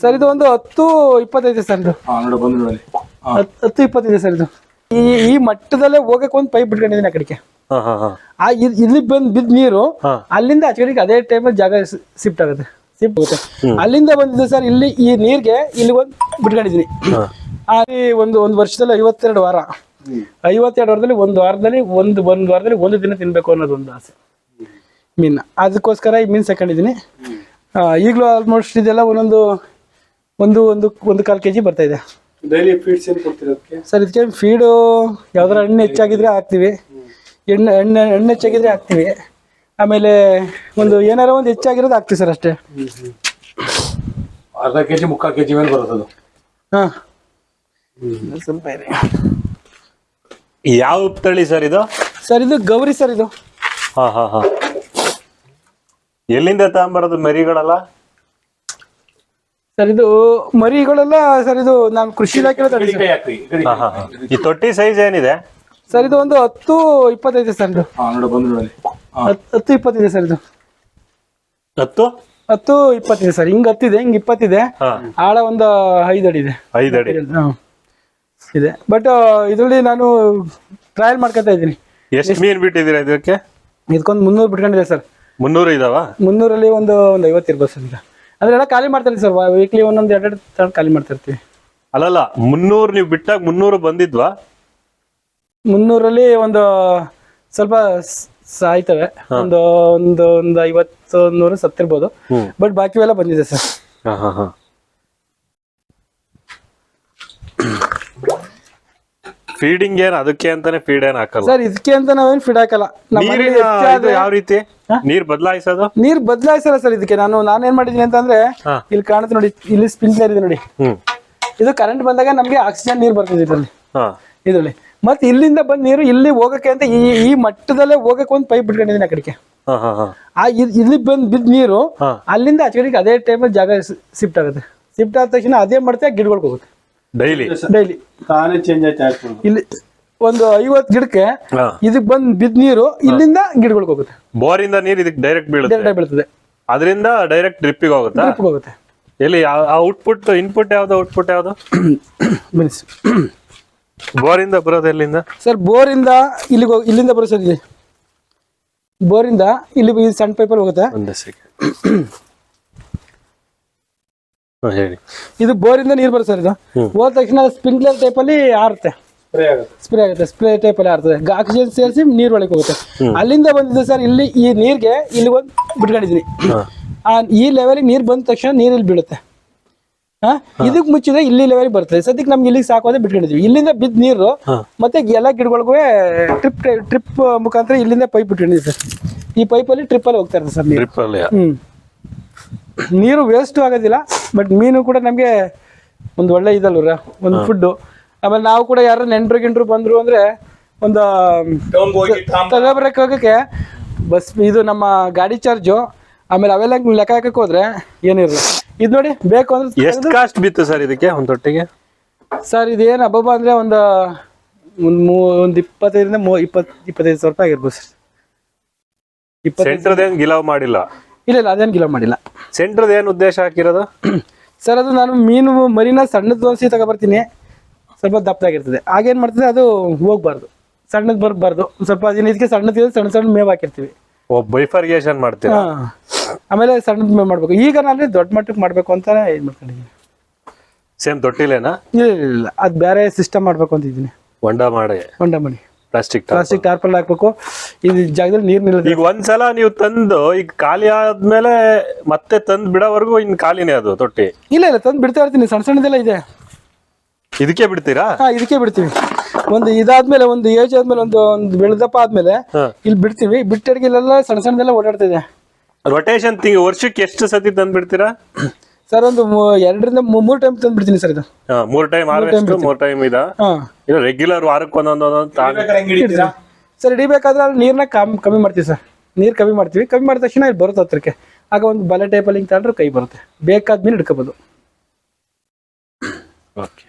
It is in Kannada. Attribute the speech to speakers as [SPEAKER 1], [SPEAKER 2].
[SPEAKER 1] ಸರ್ ಇದು ಒಂದು ಹತ್ತು ಇಪ್ಪತ್ತೈದು ಸರ್ ಇದು. ಹತ್ತು ಇಪ್ಪತ್ತೈದು ಸರ್ ಇದು. ಈ ಈ ಮಟ್ಟದಲ್ಲೇ ಹೋಗಕ್ಕೆ ಒಂದ್ ಪೈಪ್ ಬಿಟ್ಕೊಂಡಿದ್ದೀನಿ ಆ ಕಡೆಗೆ.
[SPEAKER 2] ಹಾ ಹಾ ಹಾ.
[SPEAKER 1] ಆ ಇದ್- ಇಲ್ಲಿ ಬಂದ್ ಬಿದ್ದ ನೀರು ಅಲ್ಲಿಂದ ಆಚೆ ಕಡೆಗೆ ಅದೇ ಟೈಮಲ್ಲಿ ಜಾಗ ಶಿಫ್ಟ್ ಆಗುತ್ತೆ. ಶಿಫ್ಟ್ ಆಗುತ್ತೆ ಅಲ್ಲಿಂದ ಬಂದಿದ್ದು ಸರ್ ಇಲ್ಲಿ ಈ ನೀರಿಗೆ ಇಲ್ಲಿ ಒಂದ್ ಬಿಟ್ಕೊಂಡಿದ್ದೀನಿ. ಅಲ್ಲಿ ಒಂದು ಒಂದು ವರ್ಷದಲ್ಲಿ ಐವತ್ತೆರಡು ವಾರ. ಐವತ್ತೆರಡು ವಾರದಲ್ಲಿ ಒಂದು ವಾರದಲ್ಲಿ ಒಂದು ಒಂದು ವಾರದಲ್ಲಿ ಒಂದು ದಿನ ತಿನ್ಬೇಕು ಅನ್ನೋದು ಒಂದು ಆಸೆ. ಮೀನ್. ಅದಕ್ಕೋಸ್ಕರ ಈ ಮೀನ್ ಸಾಕೊಂಡಿದ್ದೀನಿ. ಈಗಲೂ ಆಲ್ಮೋಸ್ಟ್ ಇದೆಲ್ಲ ಒಂದೊಂದು ಒಂದು ಒಂದು ಒಂದು ಕಾಲು ಕೆ ಜಿ ಬರ್ತಾ ಇದೆ.
[SPEAKER 3] ಡೈಲಿ ಫೀಡ್ಸ್ ಏನು ಕೊಡ್ತೀರಾ ಅದಕ್ಕೆ?
[SPEAKER 1] ಸರ್ ಇದಕ್ಕೆ ಫೀಡು ಯಾವ್ದಾರ ಹಣ್ಣು ಹೆಚ್ಚಾಗಿದ್ರೆ ಹಾಕ್ತೀವಿ. ಎಣ್ಣೆ ಎಣ್ಣೆ ಎಣ್ಣೆ ಹೆಚ್ಚಾಗಿದ್ರೆ ಹಾಕ್ತೀವಿ. ಆಮೇಲೆ ಒಂದು ಏನಾರ ಒಂದು ಹೆಚ್ಚಾಗಿರೋದು ಹಾಕ್ತಿವಿ ಸರ್ ಅಷ್ಟೇ.
[SPEAKER 3] ಅರ್ಧ ಕೆಜಿ ಮುಕ್ಕಾಲು ಕೆಜಿ ಮೇಲೆ ಬರುತ್ತೆ ಅದು.
[SPEAKER 1] ಹಾಂ. ಸ್ವಲ್ಪ ಇದೆ.
[SPEAKER 2] ಯಾವ ಉಪ್ಪು ತಳಿ ಸರ್ ಇದು?
[SPEAKER 1] ಸರ್ ಇದು ಗೌರಿ ಸರ್ ಇದು.
[SPEAKER 2] ಹಾ ಹಾ ಹಾ. ಎಲ್ಲಿಂದ ತಗೊಂಬರೋದು ಮರಿಗಳೆಲ್ಲ?
[SPEAKER 1] ಸರ್ ಇದು ಮರಿಗಳೆಲ್ಲ ಸರ್ ಇದು ನಾನು ಕೃಷಿ ಇಲಾಖೆ
[SPEAKER 3] ಈ ಕಡೆ.
[SPEAKER 2] ಹಾ ಹಾ ಹಾ. ಈ ತೊಟ್ಟಿ ಸೈಜ್ ಏನಿದೆ?
[SPEAKER 1] ಸರ್ ಇದು ಒಂದು ಹತ್ತು ಇಪ್ಪತ್ತೈದು ಸರ್ ಇದು.
[SPEAKER 3] ಹಾ ನೋಡಿ ಬಂದು ನೋಡಿ. ಹಾ.
[SPEAKER 1] ಹತ್- ಹತ್ತು ಇಪ್ಪತ್ತಿದೆ ಸರ್ ಇದು.
[SPEAKER 2] ಹತ್ತು?
[SPEAKER 1] ಹತ್ತು ಇಪ್ಪತ್ತಿದೆ ಸರ್ ಹಿಂಗ್ ಹತ್ತಿದೆ ಹಿಂಗ್ ಇಪ್ಪತ್ತಿದೆ.
[SPEAKER 2] ಹಾ.
[SPEAKER 1] ಆಳ ಒಂದು ಐದು ಅಡಿ ಇದೆ.
[SPEAKER 2] ಐದು ಅಡಿ.
[SPEAKER 1] ಹಾಂ. ಇದೆ. ಬಟ್ ಇದರಲ್ಲಿ ನಾನು ಟ್ರಯಲ್ ಮಾಡ್ಕೊತಾ ಇದ್ದೀನಿ.
[SPEAKER 2] ಎಷ್ಟು ಮೀನ್ ಬಿಟ್ಟಿದ್ದೀರಾ ಇದಕ್ಕೆ?
[SPEAKER 1] ಇದಕ್ಕೊಂದು ಮುನ್ನೂರು ಬಿಟ್ಕೊಂಡಿದೆ ಸರ್.
[SPEAKER 2] ಮುನ್ನೂರು ಇದಾವ?
[SPEAKER 1] ಮುನ್ನೂರಲ್ಲಿ ಒಂದು ಒಂದು ಐವತ್ತು ಇರ್ಬೋದು ಸರ್ ಈಗ. ಅಂದ್ರೆ ಎಲ್ಲ ಖಾಲಿ ಮಾಡ್ತಾರೆ ಸರ್ ವೀಕ್ಲಿ ಒಂದೊಂದು ಎರಡು ತಗೊಂಡು ಖಾಲಿ ಮಾಡ್ತಿರ್ತೀವಿ.
[SPEAKER 2] ಅಲ್ಲಲ್ಲ ಮುನ್ನೂರು ನೀವು ಬಿಟ್ಟಾಗ ಮುನ್ನೂರು ಬಂದಿದ್ವಾ?
[SPEAKER 1] ಮುನ್ನೂರಲ್ಲಿ ಒಂದು ಸ್ವಲ್ಪ ಸಾಯ್ತವೆ. ಒಂದು ಒಂದು ಒಂದು ಐವತ್ತು ನೂರು ಸತ್ತಿರ್ಬೋದು. ಬಟ್ ಬಾಕಿ ಎಲ್ಲ ಬಂದಿದೆ ಸರ್
[SPEAKER 2] ಹಾ ಹಾ ಹಾ ಫೀಡಿಂಗ್ ಏನ್ ಅದಕ್ಕೆ ಅಂತಾನೆ ಫೀಡ್ ಏನ್ ಹಾಕಲ್ಲ?
[SPEAKER 1] ಸರ್ ಇದಕ್ಕೆ ಅಂತ ನಾವೇನ್ ಫೀಡ್ ಹಾಕಲ್ಲ.
[SPEAKER 2] ನೀರಿನ ಇದು ಯಾವ ರೀತಿ? ನೀರ್ ಬದಲಾಯಿಸೋದು?
[SPEAKER 1] ನೀರ್ ಬದಲಾಯಿಸಲ್ಲ ಸರ್ ಇದಕ್ಕೆ. ನಾನು ನಾನು ಏನ್ ಮಾಡಿದೀನಿ ಅಂತಂದ್ರೆ. ಇಲ್ಲಿ ಕಾಣುತ್ತೆ ನೋಡಿ ಇಲ್ಲಿ ಸ್ಪಿಂಕ್ಲರ್ ಇದೆ ನೋಡಿ. ಇದು ಕರೆಂಟ್ ಬಂದಾಗ ನಮ್ಗೆ ಆಕ್ಸಿಜನ್ ನೀರ್ ಬರ್ತದೆ ಇದರಲ್ಲಿ. ಇದರಲ್ಲಿ. ಮತ್ತೆ ಇಲ್ಲಿಂದ ಬಂದ ನೀರು ಇಲ್ಲಿ ಹೋಗಕ್ಕೆ ಅಂತ ಈ ಈ ಮಟ್ಟದಲ್ಲೇ ಹೋಗಕ್ಕೆ ಒಂದ್ ಪೈಪ್ ಬಿಟ್ಕೊಂಡಿದ್ದೀನಿ ಆ ಕಡೆಗೆ. ಆ ಇಲ್ಲಿ ಬಂದ್ ಬಿದ್ದ ನೀರು ಅಲ್ಲಿಂದ ಆಚೆ ಕಡೆಗೆ ಅದೇ ಟೈಮಲ್ಲಿ ಜಾಗ ಶಿಫ್ಟ್ ಆಗುತ್ತೆ. ಶಿಫ್ಟ್ ಆದ ತಕ್ಷಣ ಅದೇ ಮಾಡುತ್ತೆ ಗಿಡಗಳಿಗೆ ಹೋಗುತ್ತೆ.
[SPEAKER 2] ಡೈಲಿ
[SPEAKER 1] ಡೈಲಿ
[SPEAKER 3] ತಾನೇ ಚೇಂಜ್ ಆಯ್ತು
[SPEAKER 1] ಇಲ್ಲಿ ಒಂದು ಐವತ್ತು ಗಿಡಕ್ಕೆ ಇದಕ್ ಬಂದ್ ಬಿದ್ದ ನೀರು ಇಲ್ಲಿಂದ ಗಿಡಗಳಿಗೆ ಹೋಗುತ್ತೆ.
[SPEAKER 2] ಬೋರಿಂದ ನೀರು ಇದಕ್ಕೆ ಡೈರೆಕ್ಟ್ ಬೀಳುತ್ತೆ.
[SPEAKER 1] ಡೈರೆಕ್ಟ್ ಬೀಳ್ತದೆ
[SPEAKER 2] ಅದರಿಂದ ಡೈರೆಕ್ಟ್ ಡ್ರಿಪ್ಪಿಗೆ ಹೋಗುತ್ತೆ?
[SPEAKER 1] ಡ್ರಿಪ್ ಹೋಗುತ್ತೆ.
[SPEAKER 2] ಎಲ್ಲಿ ಔಟ್ಪುಟ್ ಇನ್ಪುಟ್ ಯಾವ್ದು ಔಟ್ಪುಟ್ ಯಾವ್ದು?
[SPEAKER 1] ಬೋರ್
[SPEAKER 2] ಬೋರಿಂದ ಬರೋದು ಎಲ್ಲಿಂದ?
[SPEAKER 1] ಸರ್ ಬೋರಿಂದ ಇಲ್ಲಿಗೆ ಹೋಗಿ ಇಲ್ಲಿಂದ ಬರೋ ಸರ್ ಇಲ್ಲಿ. ಬೋರಿಂದ ಇಲ್ಲಿ ಸಣ್ಣ ಪೈಪಲ್ಲಿ ಹೋಗುತ್ತೆ.
[SPEAKER 2] ಒಂದೇ ಸೆಕೆಂಡ್ ಹೇಳಿ.
[SPEAKER 1] ಇದು ಬೋರಿಂದ ನೀರು ಬರುತ್ತೆ ಸರ್ ಇದು. ಹೋದ ತಕ್ಷಣ ಸ್ಪ್ರಿಂಕ್ಲರ್ ಟೈಪಲ್ಲಿ ಆರುತ್ತೆ.
[SPEAKER 3] ಸ್ಪ್ರೇ ಆಗುತ್ತೆ.
[SPEAKER 1] ಸ್ಪ್ರೇ ಟೈಪ್ ಅಲ್ಲಿ ಆರ್ತದೆ. ಆಕ್ಸಿಜನ್ ಸೇರಿಸಿ ನೀರ್ ಒಳಗೆ ಹೋಗುತ್ತೆ. ಅಲ್ಲಿಂದ ಬಂದಿದೆ ಸರ್ ಇಲ್ಲಿ ಈ ನೀರ್ಗೆ ಇಲ್ಲಿ ಒಂದು ಬಿಟ್ಕೊಂಡಿದ್ದೀನಿ ಆ ಈ ಲೆವೆಲ್ ನೀರ್ ಬಂದ ತಕ್ಷಣ ನೀರ್ ಇಲ್ಲಿ ಬೀಳುತ್ತೆ. ಹಾ? ಇದಕ್ಕೆ ಮುಚ್ಚಿದ್ರೆ ಇಲ್ಲಿ ಲೆವೆಲ್ ಬರ್ತದೆ. ಸದ್ಯಕ್ಕೆ ನಮ್ಗೆ ಇಲ್ಲಿ ಸಾಕೋದೇ ಬಿಟ್ಕೊಂಡಿದ್ವಿ. ಇಲ್ಲಿಂದ ಬಿದ್ದ ನೀರು ಮತ್ತೆ ಎಲ್ಲ ಗಿಡಗಳಿಗೂ ಟ್ರಿಪ್ ಟ್ರಿಪ್ ಮುಖಾಂತರ ಇಲ್ಲಿಂದ ಪೈಪ್ ಬಿಟ್ಕೊಂಡಿದ್ವಿ ಸರ್. ಈ ಟ್ರಿಪ್ ಅಲ್ಲಿ ಹೋಗ್ತಾ ಇರ್ತದೆ ಸರ್
[SPEAKER 2] ಅಲ್ಲಿ
[SPEAKER 1] ನೀರು ವೇಸ್ಟು ಆಗೋದಿಲ್ಲ. ಬಟ್ ಮೀನು ಕೂಡ ನಮಗೆ ಒಂದು ಒಳ್ಳೆ ಇದಲ್ವ ಒಂದು ಫುಡ್ಡು ಆಮೇಲೆ ನಾವು ಕೂಡ ಯಾರು ನೆಂಟ್ರು ಗಿಂಟ್ರು ಬಂದ್ರು ಅಂದ್ರೆ ಒಂದು
[SPEAKER 3] ಟೌನ್ ಹೋಗಿ ತಾಂಬ-
[SPEAKER 1] ಹೋಗಕ್ಕೆ ಬಸ್ ಇದು ನಮ್ಮ ಗಾಡಿ ಚಾರ್ಜು. ಆಮೇಲೆ ಅವೆಲ್ಲ ಲೆಕ್ಕ ಹಾಕಕ್ಕೆ ಹೋದ್ರೆ ಏನಿರಲ್ಲ ಇದು ನೋಡಿ ಬೇಕು ಅಂದ್ರೆ
[SPEAKER 2] ಎಷ್ಟು ಕಾಸ್ಟ್ ಬಿತ್ತು ಸರ್ ಇದಕ್ಕೆ ಒಂದ್ ತೊಟ್ಟಿಗೆ
[SPEAKER 1] ಸರ್ ಇದೇನು ಹಬ್ಬ ಅಂದ್ರೆ ಒಂದು ಒಂದು ಮೂ ಒಂದು ಇಪ್ಪತ್ತೈದರಿಂದ ಮೂ ಇಪ್ಪತ್ತು ಇಪ್ಪತ್ತೈದು ಸಾವಿರ ರೂಪಾಯಿ ಆಗಿರ್ಬೋದು ಸರ್ ಇಪ್ಪತ್ತೈದು
[SPEAKER 2] ಗಿಲಾವ್ ಮಾಡಿಲ್ಲ.
[SPEAKER 1] ಇಲ್ಲ ಇಲ್ಲ ಅದೇನು ಕಿಲೋ ಮಾಡಿಲ್ಲ.
[SPEAKER 2] ಸೆಂಟರ್ ಏನು ಉದ್ದೇಶ ಹಾಕಿರೋದು?
[SPEAKER 1] ಸರ್ ಅದು ನಾನು ಮೀನು ಮರಿನ ಸಣ್ಣದು ದೋಸೆ ತಗೊಬರ್ತೀನಿ. ಸ್ವಲ್ಪ ದಪ್ಪದಾಗಿರ್ತದೆ ಆಗೇನು ಮಾಡ್ತದೆ ಅದು ಹೋಗ್ಬಾರ್ದು. ಸಣ್ಣದು ಬರಬಾರ್ದು ಸ್ವಲ್ಪ ಇದಕ್ಕೆ ಸಣ್ಣದು ಸಣ್ಣ ಸಣ್ಣ ಮೇವು ಹಾಕಿರ್ತೀವಿ.
[SPEAKER 2] ಬೈಫರ್ಗೇಷನ್ ಮಾಡ್ತೀರಾ?
[SPEAKER 1] ಹಾ. ಆಮೇಲೆ ಸಣ್ಣದು ಮೇವು ಮಾಡಬೇಕು. ಈಗ ನಾನು ದೊಡ್ಡ ಮಟ್ಟಕ್ಕೆ ಮಾಡಬೇಕು ಅಂತ ಇದು ಮಾಡ್ಕೊಂಡಿದ್ದೀನಿ.
[SPEAKER 2] ಸೇಮ್ ತೊಟ್ಟಿಲೇನಾ
[SPEAKER 1] ಇಲ್ಲ ಇಲ್ಲ ಇಲ್ಲ ಅದು ಬೇರೆ ಸಿಸ್ಟಮ್ ಮಾಡಬೇಕು ಅಂತಿದ್ದೀನಿ.
[SPEAKER 2] ಹೊಂಡ ಮಾಡಿ.
[SPEAKER 1] ಹೊಂಡ ಮಾಡಿ.
[SPEAKER 2] ಪ್ಲಾಸ್ಟಿಕ್
[SPEAKER 1] ಪ್ಲಾಸ್ಟಿಕ್ ಟಾರ್ಪಲ್ ಹಾಕ್ಬೇಕು. ಇದು ಜಾಗದಲ್ಲಿ ನೀರ್ ನಿಲ್ಲ
[SPEAKER 2] ಈಗ ಒಂದ್ಸಲ ನೀವು ತಂದು ಈಗ ಖಾಲಿ ಆದ್ಮೇಲೆ ಮತ್ತೆ ತಂದ್ ಬಿಡೋವರೆಗೂ ಇನ್ ಖಾಲಿನೇ ಅದು ತೊಟ್ಟಿ.
[SPEAKER 1] ಇಲ್ಲ ಇಲ್ಲ ತಂದು ಬಿಡ್ತಾ ಇರ್ತೀನಿ. ಸಣ್ಣ ಸಣ್ಣದೆಲ್ಲ ಇದೆ.
[SPEAKER 2] ಇದಕ್ಕೆ ಬಿಡ್ತೀರಾ?
[SPEAKER 1] ಹಾ ಇದಕ್ಕೆ ಬಿಡ್ತೀವಿ. ಒಂದು ಇದಾದ್ಮೇಲೆ ಒಂದು ಏಜ್ ಆದ್ಮೇಲೆ ಒಂದು ಒಂದು ಬೆಳೆದಪ್ಪ ಆದ್ಮೇಲೆ ಇಲ್ಲಿ ಬಿಡ್ತೀವಿ. ಬಿಟ್ಟಡಿಗೆ ಇಲ್ಲೆಲ್ಲ ಸಣ್ಣ ಸಣ್ಣದೆಲ್ಲ ಓಡಾಡ್ತಿದೆ
[SPEAKER 2] ರೊಟೇಷನ್ ತಿಂಗ್ ವರ್ಷಕ್ಕೆ ಎಷ್ಟು ಸತಿ ತಂದ್ ಬಿಡ್ತೀರಾ
[SPEAKER 1] ಸರ್ ಒಂದು ಎರಡರಿಂದ ಮೂರು ಟೈಮ್ ತಂದು ಬಿಡ್ತೀನಿ ಸರ್ ಇದು.
[SPEAKER 2] ಹಾ, ಮೂರ್ ಟೈಮ್ ಹಾರ್ವೆಸ್ಟ್ ಮೂರ್ ಟೈಮ್ ಇದ.
[SPEAKER 1] ಹಾ.
[SPEAKER 2] ಇದು ರೆಗ್ಯುಲರ್ ವಾರಕ್ಕೆ
[SPEAKER 3] ಒಂದೊಂದು ಒಂದೊಂದು
[SPEAKER 1] ಸರ್ ಹಿಡಿಬೇಕಾದ್ರೆ ಅಲ್ಲಿ ನೀರನ್ನ ಕಮ್ಮಿ ಕಮ್ಮಿ ಮಾಡ್ತೀವಿ ಸರ್. ನೀರು ಕಮ್ಮಿ ಮಾಡ್ತೀವಿ. ಕಮ್ಮಿ ಮಾಡಿದ ತಕ್ಷಣ ಇಲ್ಲಿ ಬರುತ್ತೆ ಹತ್ರಕ್ಕೆ. ಆಗ ಒಂದು ಬಲೆ ಟೈಪಲ್ಲಿ ಹಿಂಗೆ ತಗೊಂಡ್ರೆ ಕೈ ಬರುತ್ತೆ. ಬೇಕಾದ್ಮೇಲೆ ಮೀನು ಹಿಡ್ಕೋಬೋದು.
[SPEAKER 2] ಓಕೆ